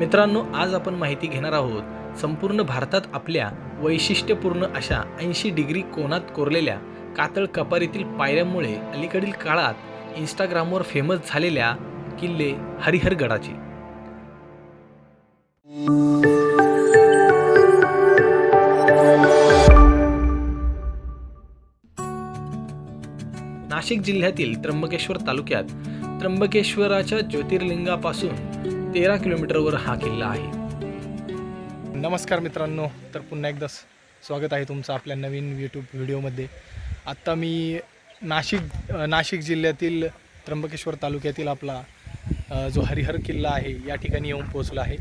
मित्रांनो आज आपण माहिती घेणार आहोत संपूर्ण भारतात आपल्या वैशिष्ट्यपूर्ण अशा ऐंशी डिग्री कोनात कोरलेल्या कातळ कपारीतील पायऱ्यांमुळे अलीकडील काळात इंस्टाग्रामवर फेमस झालेल्या किल्ले हरिहरगडाची नाशिक जिल्ह्यातील त्र्यंबकेश्वर तालुक्यात त्र्यंबकेश्वराच्या ज्योतिर्लिंगापासून तेरा किलोमीटरवर हा किल्ला आहे. नमस्कार मित्रांनो तर पुन्हा एकदा स्वागत आहे तुमचं आपल्या नवीन यूट्यूब व्हिडिओमध्ये. आत्ता मी नाशिक नाशिक जिल्ह्यातील त्र्यंबकेश्वर तालुक्यातील आपला जो हरिहर किल्ला आहे या ठिकाणी येऊन पोहोचलो आहे.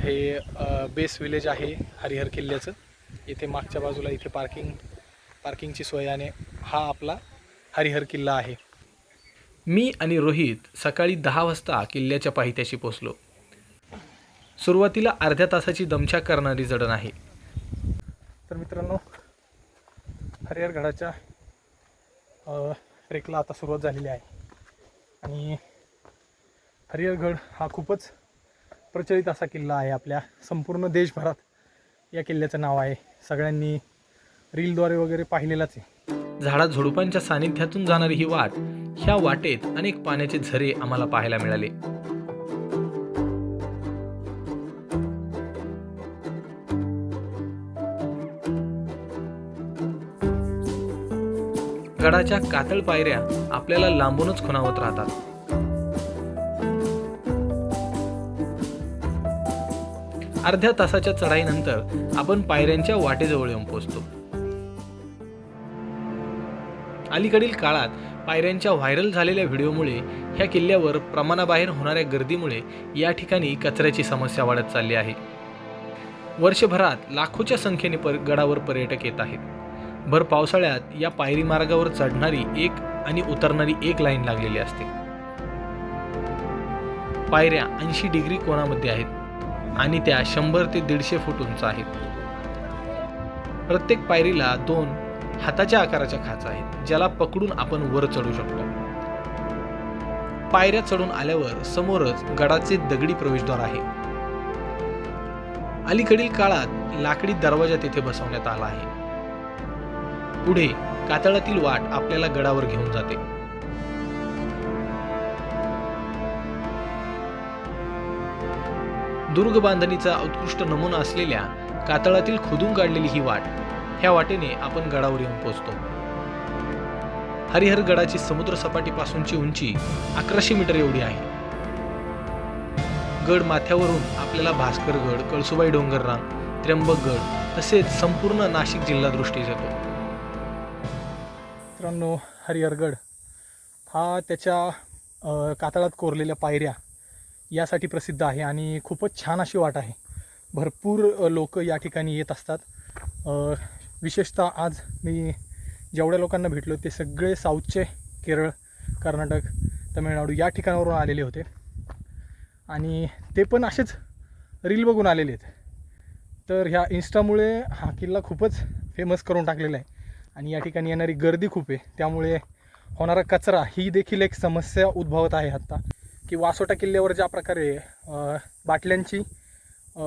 हे बेस विलेज आहे हरिहर किल्ल्याचं. इथे मागच्या बाजूला इथे पार्किंग पार्किंगची सोयाने हा आपला हरिहर किल्ला आहे. मी आणि रोहित सकाळी दहा वाजता किल्ल्याच्या पाहित्याशी पोचलो सुरुवातीला अर्ध्या तासाची दमछाक करणारी जडण आहे. तर मित्रांनो हरिहरगडाच्या ट्रेकला आता सुरुवात झालेली आहे. आणि हरिहरगड हा खूपच प्रचलित असा किल्ला आहे आपल्या संपूर्ण देशभरात. या किल्ल्याचं नाव आहे. सगळ्यांनी रीलद्वारे वगैरे पाहिलेलाच आहे. झाडा झुडुपांच्या सानिध्यातून जाणारी ही वाट ह्या वाटेत अनेक पाण्याचे झरे आम्हाला पाहायला मिळाले. गडाच्या कातळ पायऱ्या आपल्याला लांबूनच खुणावत राहतात. अर्ध्या तासाच्या चढाईनंतर आपण पायऱ्यांच्या वाटेजवळ येऊन पोहोचतो अलीकडील काळात पायऱ्यांच्या व्हायरल झालेल्या व्हिडिओमुळे ह्या किल्ल्यावर प्रमाणाबाहेर होणाऱ्या गर्दीमुळे या ठिकाणी कचऱ्याची समस्या वाढत चालली आहे. वर्षभरात लाखोच्या संख्येने पर गडावर पर्यटक येत आहेत. भर पावसाळ्यात या पायरी मार्गावर चढणारी एक आणि उतरणारी एक लाईन लागलेली असते. पायऱ्या ऐंशी डिग्री कोणामध्ये आहेत आणि त्या शंभर ते दीडशे फूट उंच आहेत. प्रत्येक पायरीला दोन हाताच्या आकाराच्या खाचा आहेत ज्याला पकडून आपण वर चढू शकतो. पायऱ्या चढून आल्यावर समोरच गडाचे दगडी प्रवेशद्वार आहे. अलीकडील काळात लाकडी दरवाजा तेथे बसवण्यात आला आहे. पुढे कातळातील वाट आपल्याला गडावर घेऊन जाते. दुर्ग बांधणीचा उत्कृष्ट नमुना असलेल्या कातळातील खोदून काढलेली ही वाट ह्या वाटेने आपण गडावर येऊन पोहोचतो. हरिहर गडाची समुद्र सपाटीपासूनची उंची अकराशे मीटर एवढी आहे. गड माथ्यावरून आपल्याला भास्करगड कळसुबाई डोंगररांग त्र्यंबकगड तसेच संपूर्ण नाशिक जिल्हा दृष्टीस येतो. मित्रांनो हरिहरगड हा त्याच्या कातळात कोरलेल्या पायऱ्या यासाठी प्रसिद्ध आहे आणि खूपच छान अशी वाट आहे. भरपूर लोक या ठिकाणी येत असतात. विशेषतः आज मी जेवढ्या लोकांना भेटलो ते सगळे साऊथचे केरळ कर्नाटक तमिळनाडू या ठिकाणावरून आलेले होते. आणि ते पण असेच रील बघून आलेले आहेत. तर ह्या इन्स्टामुळे हा किल्ला खूपच फेमस करून टाकलेला आहे. आणि या ठिकाणी येणारी गर्दी खूप आहे. त्यामुळे होणारा कचरा ही देखील एक समस्या उद्भवत आहे आत्ता. की वासोटा किल्ल्यावर ज्या प्रकारे बाटल्यांची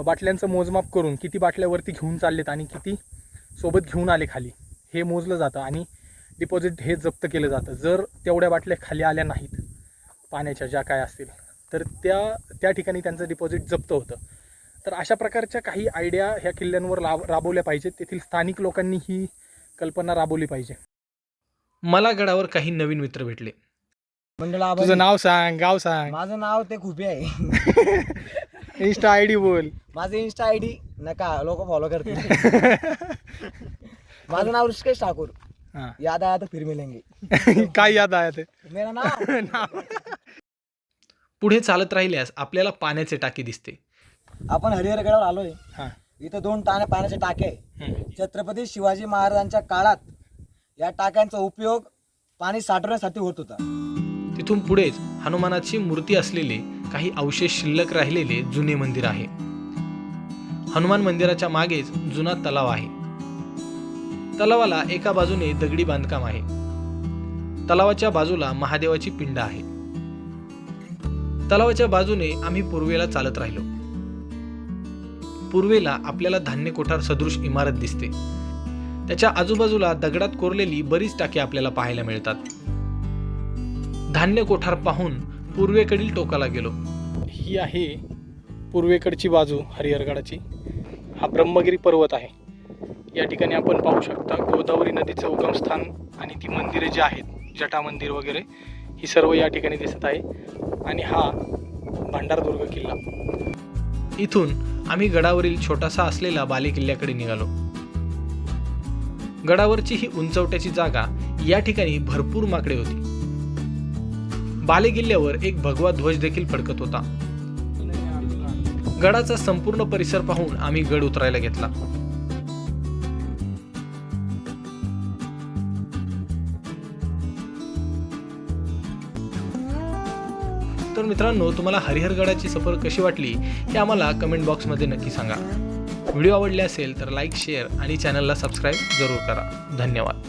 बाटल्यांचं मोजमाप करून किती बाटल्यावरती घेऊन चाललेत आणि किती सोबत घेऊन आले खाली. हे मोजलं जातं आणि डिपॉझिट हे जप्त केलं जातं. जर तेवढ्या बाटल्या खाली आल्या नाहीत पाण्याच्या ज्या काय असतील तर त्या त्या ठिकाणी त्यांचं डिपॉझिट जप्त होतं. तर अशा प्रकारच्या काही आयडिया ह्या किल्ल्यांवर लाभ राबवल्या पाहिजेत. तेथील स्थानिक लोकांनी ही कल्पना राबवली पाहिजे. मला गडावर काही नवीन मित्र भेटले. मंडळा तुझं नाव सांग गाव सांग. माझं नाव ते खुपे आहे. इन्स्टा आय डी बोल. माझं इन्स्टा आय डी नका लोक फॉलो करतील. माझं नाव ऋषिकेश ठाकूर. हां. याद आया तो फिर मिलेंगे काय याद आहे ते मेरा नाव. पुढे चालत राहिल्यास आपल्याला पाण्याचे टाकी दिसते. आपण हरिहरगडावर आलोय. इथं दोन टाण्या पाण्याचे टाके. आहे छत्रपती शिवाजी महाराजांच्या काळात या टाक्यांचा उपयोग पाणी साठवण्यासाठी होत होता. तिथून पुढेच हनुमानाची मूर्ती असलेले काही अवशेष शिल्लक राहिलेले जुने मंदिर आहे. हनुमान मंदिराच्या मागेच जुना तलाव आहे. तलावाला एका बाजूने दगडी बांधकाम आहे. तलावाच्या बाजूला महादेवाची पिंड आहे. तलावाच्या बाजूने आम्ही पूर्वेला चालत राहिलो. पूर्वेला आपल्याला धान्य कोठार सदृश इमारत दिसते. त्याच्या आजूबाजूला दगडात कोरलेली बरीच टाकी आपल्याला पाहायला मिळतात. धान्य कोठार पाहून पूर्वेकडील टोकाला गेलो. ही आहे पूर्वेकडची बाजू हरिहरगडाची. हा ब्रह्मगिरी पर्वत आहे. या ठिकाणी आपण पाहू शकता गोदावरी नदीचं उगमस्थान आणि ती मंदिरे जी आहेत जटा मंदिर वगैरे ही सर्व या ठिकाणी दिसत आहे. आणि हा भांडारदुर्ग किल्ला. इथून आम्ही गडावरील छोटासा असलेला बालेकिल्ल्याकडे निघालो. गडावरची ही उंचवट्याची जागा या ठिकाणी भरपूर माकडे होती. बालेकिल्ल्यावर एक भगवा ध्वज देखील फडकत होता. गडाचा संपूर्ण परिसर पाहून आम्ही गड उतरायला घेतला. तर मित्रांनो तुम्हाला हरिहरगडाची सफर कशी वाटली हे आम्हाला कमेंट बॉक्समध्ये नक्की सांगा. व्हिडिओ आवडले असेल तर लाईक शेअर आणि चॅनलला सबस्क्राईब जरूर करा. धन्यवाद.